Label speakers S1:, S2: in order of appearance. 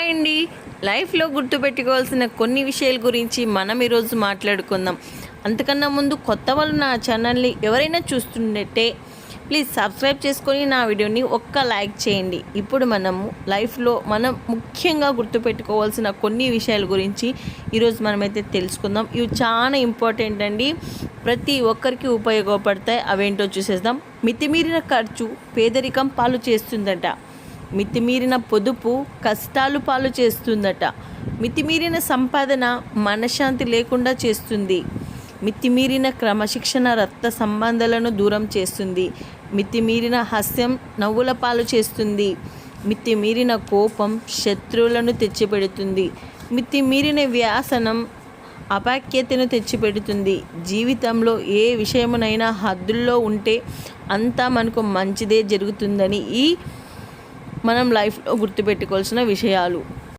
S1: Hi అండి. లైఫ్లో గుర్తుపెట్టుకోవాల్సిన కొన్ని విషయాల గురించి మనం ఈరోజు మాట్లాడుకుందాం. అంతకన్నా ముందు కొత్త వాళ్ళు నా ఛానల్ని ఎవరైనా చూస్తుంటే ప్లీజ్ సబ్స్క్రైబ్ చేసుకొని నా వీడియోని ఒక్క లైక్ చేయండి. ఇప్పుడు మనము లైఫ్లో మనం ముఖ్యంగా గుర్తుపెట్టుకోవాల్సిన కొన్ని విషయాల గురించి ఈరోజు మనమైతే తెలుసుకుందాం. ఇవి చాలా ఇంపార్టెంట్ అండి. ప్రతి ఒక్కరికి ఉపయోగపడతాయి. అవేంటో చూసేద్దాం. మితిమీరిన ఖర్చు పేదరికం పాలు చేస్తుందట. మితిమీరిన పొదుపు కష్టాలు పాలు చేస్తుందట. మితిమీరిన సంపాదన మనశ్శాంతి లేకుండా చేస్తుంది. మితిమీరిన క్రమశిక్షణ రక్త సంబంధాలను దూరం చేస్తుంది. మితిమీరిన హాస్యం నవ్వుల పాలు చేస్తుంది. మితిమీరిన కోపం శత్రువులను తెచ్చిపెడుతుంది. మితిమీరిన వ్యాసనం అపాఖ్యతను తెచ్చిపెడుతుంది. జీవితంలో ఏ విషయమునైనా హద్దుల్లో ఉంటే అంతా మనకు మంచిదే జరుగుతుందని ఈ మనం లైఫ్లో గుర్తుపెట్టుకోవాల్సిన విషయాలు.